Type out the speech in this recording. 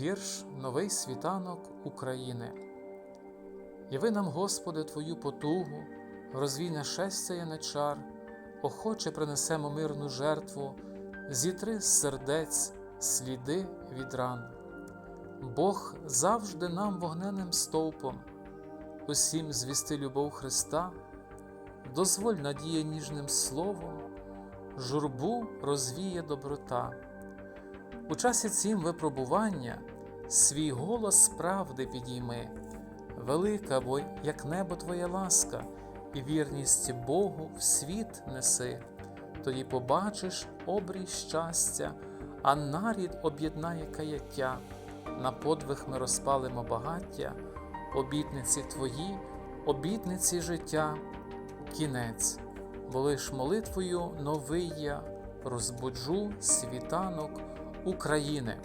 Вірш Новий світанок України. Яви нам, Господи, Твою потугу, розвій нашестя яничар, охоче принесемо мирну жертву, зітри з сердець сліди від ран. Бог завжди нам вогненним стовпом, усім звісти любов Христа, дозволь надія ніжним словом, журбу розвіє доброта. У часі цім випробування свій голос правди підійми, велика, бо як небо твоя ласка, і вірність Богу в світ неси, тоді побачиш обрій щастя, а нарід об'єднає каяття, на подвиг ми розпалимо багаття, обітниці твої, обітниці життя, кінець, бо лиш молитвою новий я розбуджу світанок України.